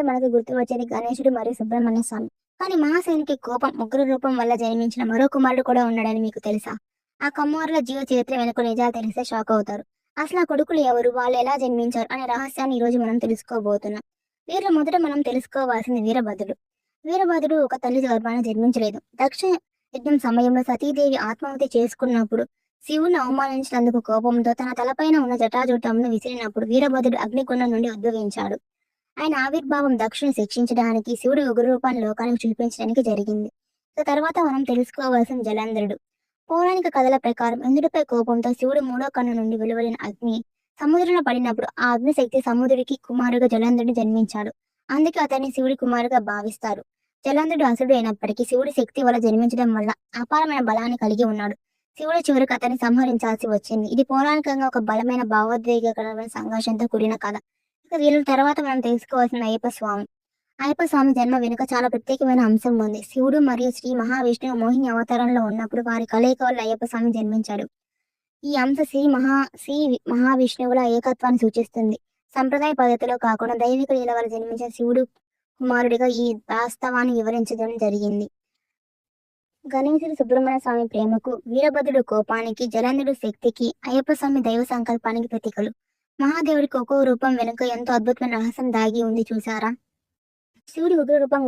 గుర్తు వచ్చేది గణేశుడు మరియు సుబ్రహ్మణ్య స్వామి. కానీ మహాసేనికి కోపం ముగ్గురు రూపం వల్ల జన్మించిన మరో కుమారుడు కూడా ఉన్నాడని మీకు తెలుసా? ఆ కుమారుల జీవ చరిత్ర వెనుక నిజాలు తెలిస్తే షాక్ అవుతారు. అసలు ఆ కొడుకులు ఎవరు? వాళ్ళు ఎలా జన్మించారు? అనే రహస్యాన్ని ఈ రోజు మనం తెలుసుకోబోతున్నాం. వీరు మొదట మనం తెలుసుకోవాల్సింది వీరభద్రుడు. వీరభద్రుడు ఒక తల్లి గర్భాన జన్మించలేదు. దక్ష యుద్ధం సమయంలో సతీదేవి ఆత్మాహుతి చేసుకున్నప్పుడు శివుని అవమానించినందుకు కోపంతో తన తలపైన ఉన్న జటాజూటంను విసిరినప్పుడు వీరభద్రుడు అగ్నికొండ నుండి ఉద్భవించాడు. ఆయన ఆవిర్భావం దక్షుని శిక్షించడానికి శివుడు ఉగ్ర రూపాన్ని లోకానికి చూపించడానికి జరిగింది. సో తర్వాత మనం తెలుసుకోవాల్సిన జలంధ్రుడు. పౌరాణిక కథల ప్రకారం ఇంద్రుడిపై కోపంతో శివుడు మూడో కన్ను నుండి వెలువడిన అగ్ని సముద్రంలో పడినప్పుడు ఆ అగ్ని శక్తి సముద్రుడికి కుమారుగా జలంధుడిని జన్మించాడు. అందుకే అతన్ని శివుడి కుమారుగా భావిస్తారు. జలంధరుడు అసుడు అయినప్పటికీ శివుడి శక్తి వల్ల జన్మించడం వల్ల అపారమైన బలాన్ని కలిగి ఉన్నాడు. శివుడు చివరికి అతన్ని సంహరించాల్సి వచ్చింది. ఇది పౌరాణికంగా ఒక బలమైన భావోద్వేగకరమైన సంఘర్షంతో కూడిన కథ. వీళ్ళ తర్వాత మనం తెలుసుకోవాల్సిన అయ్యప్ప స్వామి. అయ్యప్ప స్వామి జన్మ వెనుక చాలా ప్రత్యేకమైన అంశం ఉంది. శివుడు మరియు శ్రీ మహావిష్ణువు మోహిని అవతారంలో ఉన్నప్పుడు వారి కలయిక వల్ల అయ్యప్ప స్వామి జన్మించాడు. ఈ అంశ శ్రీ మహా శ్రీ మహావిష్ణువుల ఏకత్వాన్ని సూచిస్తుంది. సంప్రదాయ పద్ధతిలో కాకుండా దైవిక లీల వల్ల జన్మించిన శివుడు కుమారుడిగా ఈ వాస్తవాన్ని వివరించడం జరిగింది. గణేశుడు సుబ్రహ్మణ్య స్వామి ప్రేమకు వీరభద్రుడు కోపానికి జలంధుడు శక్తికి అయ్యప్ప స్వామి దైవ సంకల్పానికి ప్రతీకలు. మహాదేవుడికి ఒక్కో రూపం వెనుక ఎంతో అద్భుతమైన రహస్యం దాగి ఉంది చూసారా శివుడి ఉగ్ర రూపం